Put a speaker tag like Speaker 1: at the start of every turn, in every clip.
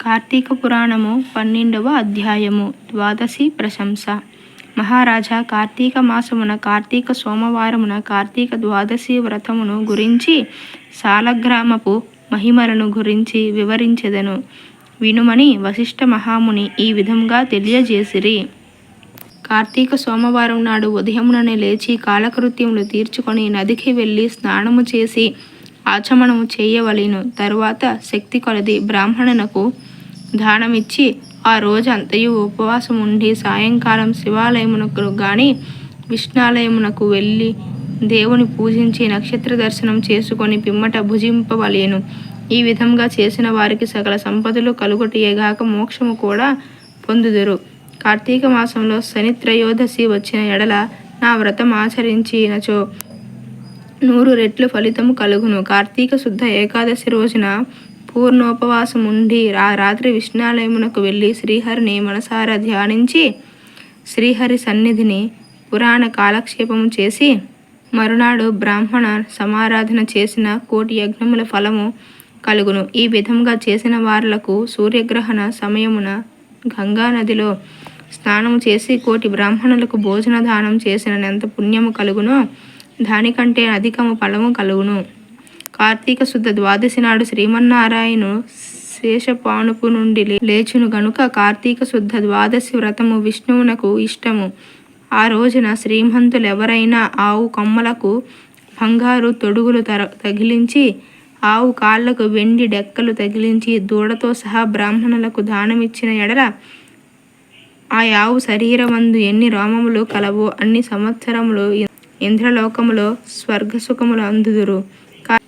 Speaker 1: కార్తీక పురాణము పన్నెండవ అధ్యాయము ద్వాదశి ప్రశంస. మహారాజా కార్తీక మాసమున కార్తీక సోమవారమున కార్తీక ద్వాదశి వ్రతమును గురించి సాలగ్రామపు మహిమలను గురించి వివరించెదను. వినుమని వశిష్ఠ మహాముని ఈ విధంగా తెలియజేసిరి. కార్తీక సోమవారం నాడు ఉదయముననే లేచి కాలకృత్యములు తీర్చుకొని నదికి వెళ్ళి స్నానము చేసి ఆచమనము చేయవలెను. తరువాత శక్తి కొలది బ్రాహ్మణునకు దానమిచ్చి ఆ రోజు అంతయు ఉపవాసం ఉండి సాయంకాలం శివాలయమునకు గాని విష్ణాలయమునకు వెళ్ళి దేవుని పూజించి నక్షత్ర దర్శనం చేసుకొని పిమ్మట భుజింపవలేను. ఈ విధంగా చేసిన వారికి సకల సంపదలు కలుగుటయేగాక మోక్షము కూడా పొందుదురు. కార్తీక మాసంలో శని త్రయోదశి వచ్చిన ఎడల నా వ్రతం ఆచరించినచో నూరు రెట్లు ఫలితము కలుగును. కార్తీక శుద్ధ ఏకాదశి రోజున పూర్ణోపవాసం ఉండి ఆ రాత్రి విష్ణాలయమునకు వెళ్ళి శ్రీహరిని మనసారా ధ్యానించి శ్రీహరి సన్నిధిని పురాణ కాలక్షేపము చేసి మరునాడు బ్రాహ్మణ సమారాధన చేసిన కోటి యజ్ఞముల ఫలము కలుగును. ఈ విధంగా చేసిన వారులకు సూర్యగ్రహణ సమయమున గంగా నదిలో స్నానము చేసి కోటి బ్రాహ్మణులకు భోజన దానం చేసిన ఎంత పుణ్యము కలుగునో. దానికంటే అధికము ఫలము కలుగును. కార్తీక శుద్ధ ద్వాదశి నాడు శ్రీమన్నారాయణు శేషపానుపు నుండి లే- లేచును గనుక కార్తీక శుద్ధ ద్వాదశి వ్రతము విష్ణువునకు ఇష్టము. ఆ రోజున శ్రీమంతులు ఎవరైనా ఆవు కొమ్మలకు బంగారు తొడుగులు తర తగిలించి ఆవు కాళ్ళకు వెండి డెక్కలు తగిలించి దూడతో సహా బ్రాహ్మణులకు దానమిచ్చిన ఎడల ఆ ఆవు శరీరమందు ఎన్ని రోమములు కలవో అన్ని సంవత్సరములు ఇంద్రలోకములో స్వర్గసుఖములు అందుదురు.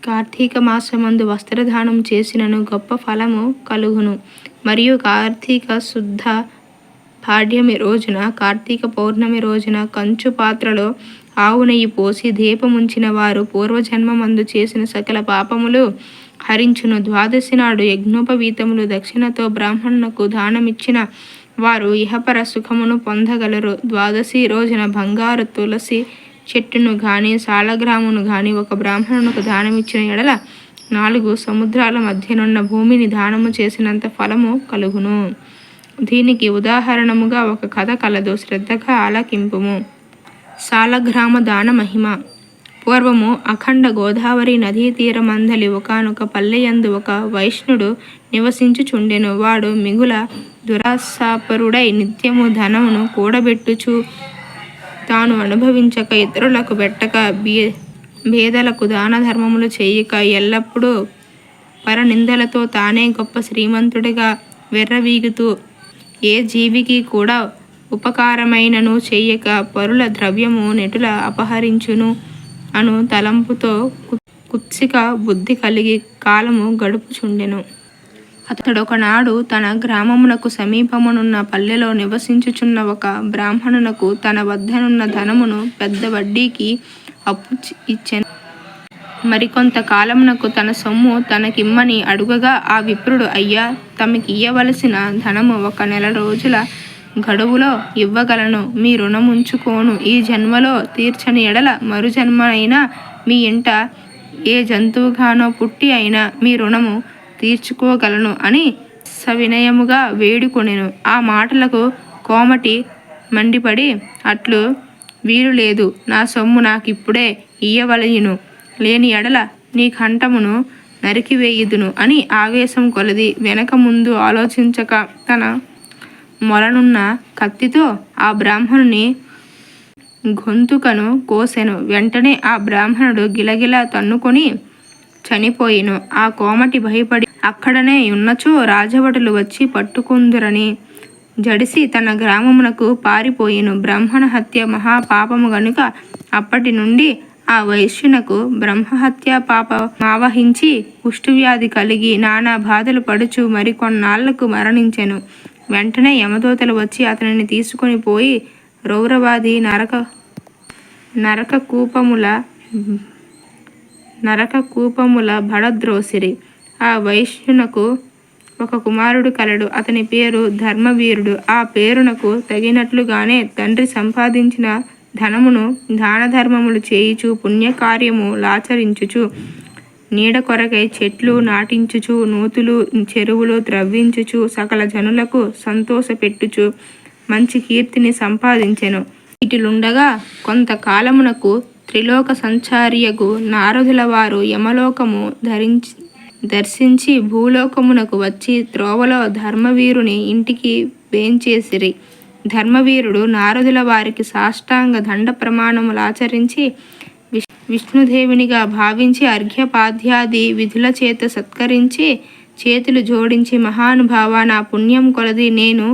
Speaker 1: కార్తీక మాసమందు వస్త్రదానం చేసినను గొప్ప ఫలము కలుగును. మరియు కార్తీక శుద్ధ పాడ్యమి రోజున కార్తీక పౌర్ణమి రోజున కంచు పాత్రలో ఆవు నెయ్యి పోసి దీపముంచిన వారు పూర్వజన్మమందు చేసిన సకల పాపములు హరించును. ద్వాదశి నాడు యజ్ఞోపవీతములు దక్షిణతో బ్రాహ్మణునకు దానమిచ్చిన వారు ఇహపర సుఖమును పొందగలరు. ద్వాదశి రోజున బంగారు తులసి చెట్టును గాని సాలగ్రామును గాని ఒక బ్రాహ్మణునకు దానమిచ్చిన ఎడల నాలుగు సముద్రాల మధ్యనున్న భూమిని దానము చేసినంత ఫలము కలుగును. దీనికి ఉదాహరణముగా ఒక కథ కలదు. శ్రద్ధగా ఆలకింపుము. సాలగ్రామ దాన మహిమ. పూర్వము అఖండ గోదావరి నదీ తీరమందలి ఒకనొక పల్లెయందు ఒక వైష్ణుడు నివసించుచుండెను. వాడు మిగుల దురాసాపరుడై నిత్యము ధనమును కూడబెట్టుచు తాను అనుభవించక ఇతరులకు పెట్టక బీ భేదలకు దాన ధర్మములు చేయక ఎల్లప్పుడూ పరనిందలతో తానే గొప్ప శ్రీమంతుడిగా వెర్రవీగుతూ ఏ జీవికి కూడా ఉపకారమైనను చేయక పరుల ద్రవ్యము నెటుల అపహరించును అను తలంపుతో కుత్సిక బుద్ధి కలిగి కాలము గడుపుచుండెను. అతడొకనాడు తన గ్రామమునకు సమీపమునున్న పల్లెలో నివసించుచున్న ఒక బ్రాహ్మణునకు తన వద్దనున్న ధనమును పెద్ద వడ్డీకి అప్పు చి- ఇచ్చెను. మరికొంత కాలమునకు తన సొమ్ము తనకిమ్మని అడుగగా ఆ విప్రుడు అయ్యా తమకి ఇయ్యవలసిన ధనము ఒక నెల రోజుల గడువులో ఇవ్వగలను. మీ రుణముంచుకోను. ఈ జన్మలో తీర్చని ఎడల మరు జన్మ అయినా మీ ఇంట ఏ జంతువుగానో పుట్టి అయినా మీ రుణము తీర్చుకోగలను అని సవినయముగా వేడుకొనెను. ఆ మాటలకు కోమటి మండిపడి అట్లు వీలు లేదు నా సొమ్ము నాకిప్పుడే ఇయ్యవలయును లేని ఎడల నీ కంఠమును నరికివేయుదును అని ఆవేశం కొలది. వెనక ముందు ఆలోచించక తన మొలనున్న కత్తితో ఆ బ్రాహ్మణుని గొంతుకను కోసెను. వెంటనే ఆ బ్రాహ్మణుడు గిలగిలా తన్నుకొని చనిపోయిను. ఆ కోమటి భయపడి అక్కడనే ఉన్నచో రాజభటులు వచ్చి పట్టుకుందురని జడిసి తన గ్రామమునకు పారిపోయిను. బ్రాహ్మణ హత్య మహాపాపము గనుక అప్పటి నుండి ఆ వైశ్యునకు బ్రహ్మహత్య పాప ఆవహించి కుష్ఠవ్యాధి కలిగి నానా బాధలు పడుచు మరికొన్నాళ్ళకు మరణించెను. వెంటనే యమదూతలు వచ్చి అతనిని తీసుకొని పోయి రౌరవాది నరక నరక కూపముల నరక కూపముల భడద్రోసిరి ఆ వైశ్యునకు ఒక కుమారుడు కలడు. అతని పేరు ధర్మవీరుడు. ఆ పేరునకు తగినట్లుగానే తండ్రి సంపాదించిన ధనమును దాన ధర్మములు చేయుచు పుణ్యకార్యము లాచరించుచు నీడ కొరకై చెట్లు నాటించుచు నూతులు చెరువులు త్రవ్వించుచు సకల జనులకు సంతోషపెట్టుచు మంచి కీర్తిని సంపాదించెను. ఇటులుండగా కొంతకాలమునకు త్రిలోక సంచారియగు నారదుల వారు యమలోకము ధరించి దర్శించి భూలోకమునకు వచ్చి త్రోవలో ధర్మవీరుని ఇంటికి వేంచేసిరి. ధర్మవీరుడు నారదుల వారికి సాష్టాంగ దండ ప్రమాణములు ఆచరించి విష్ విష్ణుదేవినిగా భావించి అర్ఘ్యపాధ్యాది విధుల చేత సత్కరించి చేతులు జోడించి మహానుభావ నా పుణ్యం కొలది నేను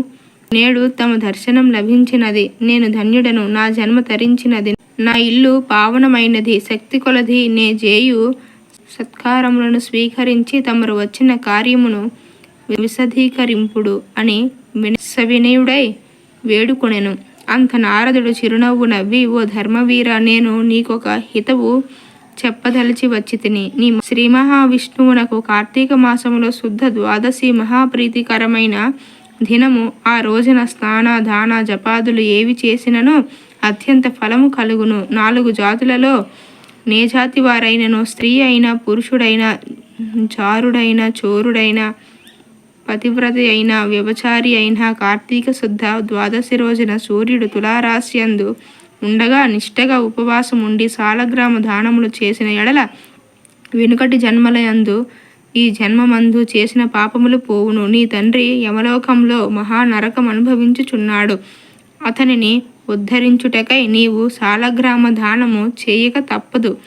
Speaker 1: నేడు తమ దర్శనం లభించినది. నేను ధన్యుడను నా జన్మ తరించినది. నా ఇల్లు పావనమైనది శక్తి కొలది నే జేయు సత్కారములను స్వీకరించి తమరు వచ్చిన కార్యమును విశదీకరింపుడు అని సవినయుడై వేడుకొనెను. అంత నారదుడు చిరునవ్వు నవ్వి ఓ ధర్మవీర నేను నీకొక హితవు చెప్పదలిచి వచ్చి తిని నీ శ్రీ మహావిష్ణువునకు కార్తీక మాసములో శుద్ధ ద్వాదశి మహాప్రీతికరమైన దినము. ఆ రోజున స్నాన దాన జపాదులు ఏవి చేసినను అత్యంత ఫలము కలుగును. నాలుగు జాతులలో నేజాతి వారైనను స్త్రీ అయినా పురుషుడైన చారుడైన చోరుడైన పతివ్రత అయిన వ్యభచారి అయిన కార్తీక శుద్ధ ద్వాదశి రోజున సూర్యుడు తులారాశ్యందు ఉండగా నిష్టగా ఉపవాసం ఉండి సాలగ్రామ దానములు చేసిన ఎడల వెనుకటి జన్మలయందు ఈ జన్మమందు చేసిన పాపములు పోవును. నీ తండ్రి యమలోకంలో మహానరకం అనుభవించుచున్నాడు అతనిని ఉద్ధరించుటకై నీవు సాలగ్రామ దానము చేయక తప్పదు.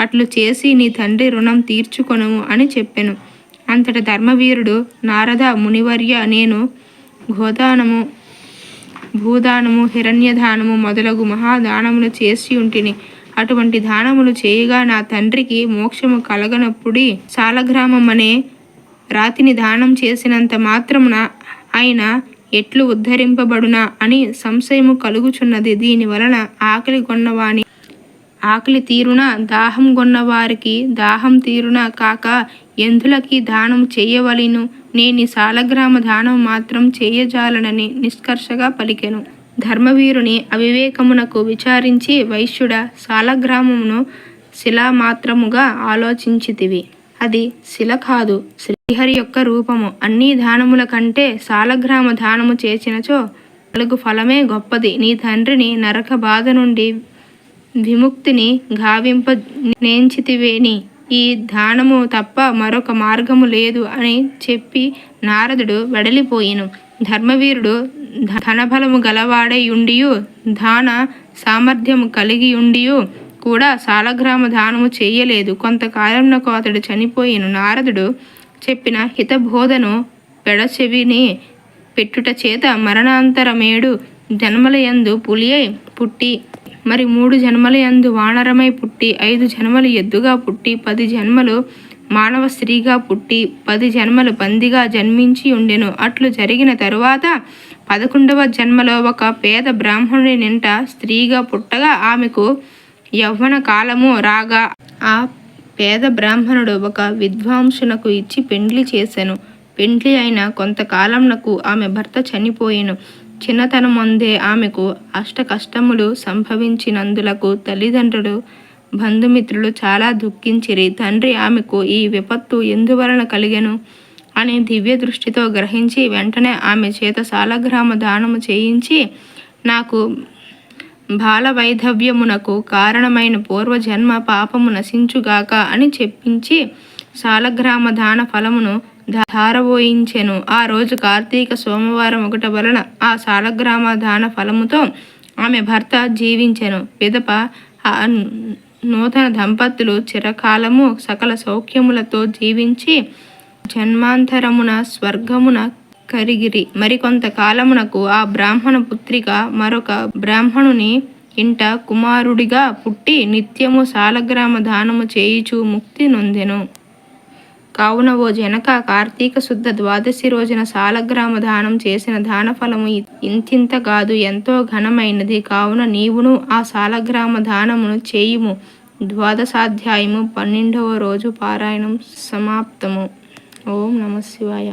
Speaker 1: అట్లు చేసి నీ తండ్రి రుణం తీర్చుకొనుము అని చెప్పెను. అంతట ధర్మవీరుడు నారద మునివర్య నేను గోదానము భూదానము హిరణ్యదానము మొదలగు మహాదానములు చేసి ఉంటిని. అటువంటి దానములు చేయగా నా తండ్రికి మోక్షము కలగనప్పుడి సాలగ్రామం అనే రాతిని దానం చేసినంత మాత్రమున ఆయన ఎట్లు ఉద్ధరింపబడునా అని సంశయము కలుగుచున్నది. దీని వలన ఆకలి కొన్నవాని ఆకలి తీరున దాహం కొన్నవారికి దాహం తీరున కాక ఎందులకి దానం చేయవలను? నేని సాలగ్రామ దానం మాత్రం చేయజాలనని నిష్కర్షగా పలికెను. ధర్మవీరుని అవివేకమునకు విచారించి వైశ్యుడ సాలగ్రామమును శిలామాత్రముగా ఆలోచించితివి. అది శిల కాదు శ్రీహరి యొక్క రూపము. అన్ని దానముల కంటే సాలగ్రామ దానము చేసినచో కలుగు ఫలమే గొప్పది. నీ తండ్రిని నరక బాధ నుండి విముక్తిని గావింప నేంచితివేని ఈ దానము తప్ప మరొక మార్గము లేదు అని చెప్పి నారదుడు వెడలిపోయిను. ధర్మవీరుడు ధనబలము గలవాడై ఉండియు దాన సామర్థ్యము కలిగి ఉండియు కూడా సాలగ్రామ దానము చేయలేదు. కొంతకాలంలో అతడు చనిపోయిను. నారదుడు చెప్పిన హితబోధను పెడచెవిని పెట్టుట చేత మరణాంతరమేడు జన్మలయందు పులియై పుట్టి మరి మూడు జన్మలయందు వానరమై పుట్టి ఐదు జన్మలు ఎద్దుగా పుట్టి పది జన్మలు మానవ స్త్రీగా పుట్టి పది జన్మలు పందిగా జన్మించి ఉండెను. అట్లు జరిగిన తరువాత పదకొండవ జన్మలో ఒక పేద బ్రాహ్మణుని నింట స్త్రీగా పుట్టగా ఆమెకు యవ్వన కాలము రాగా ఆ పేద బ్రాహ్మణుడు ఒక విద్వాంసునకు ఇచ్చి పెండ్లి చేశాను పెండ్లి అయిన కొంతకాలంనకు ఆమె భర్త చనిపోయాను. చిన్నతనమందే ఆమెకు అష్ట కష్టములు సంభవించినందులకు తల్లిదండ్రులు బంధుమిత్రులు చాలా దుఃఖించిరి. తండ్రి ఆమెకు ఈ విపత్తు ఎందువలన కలిగెను? అని దివ్య దృష్టితో గ్రహించి వెంటనే ఆమె చేత సాలగ్రామ దానము చేయించి నాకు బాల వైధవ్యమునకు కారణమైన పూర్వజన్మ పాపము నశించుగాక అని చెప్పించి సాలగ్రామ దాన ఫలమును ధారవోయించెను. ఆ రోజు కార్తీక సోమవారం ఒకట వలన ఆ సాలగ్రామ దాన ఫలముతో ఆమె భర్త జీవించెను. పిదప నూతన దంపతులు చిరకాలము సకల సౌఖ్యములతో జీవించి జన్మాంతరమున స్వర్గమున కరిగిరి. మరికొంతకాలమునకు ఆ బ్రాహ్మణ పుత్రిక మరొక బ్రాహ్మణుని ఇంట కుమారుడిగా పుట్టి నిత్యము సాలగ్రామ దానము చేయుచు ముక్తి నొందెను. కావున ఓ జనక కార్తీక శుద్ధ ద్వాదశి రోజున సాలగ్రామ దానం చేసిన దానఫలము ఇంతింత కాదు ఎంతో ఘనమైనది. కావున నీవును ఆ సాలగ్రామ దానమును చేయుము. ద్వాదశాధ్యాయము పన్నెండవ రోజు పారాయణం సమాప్తము. ఓం నమ శివాయ.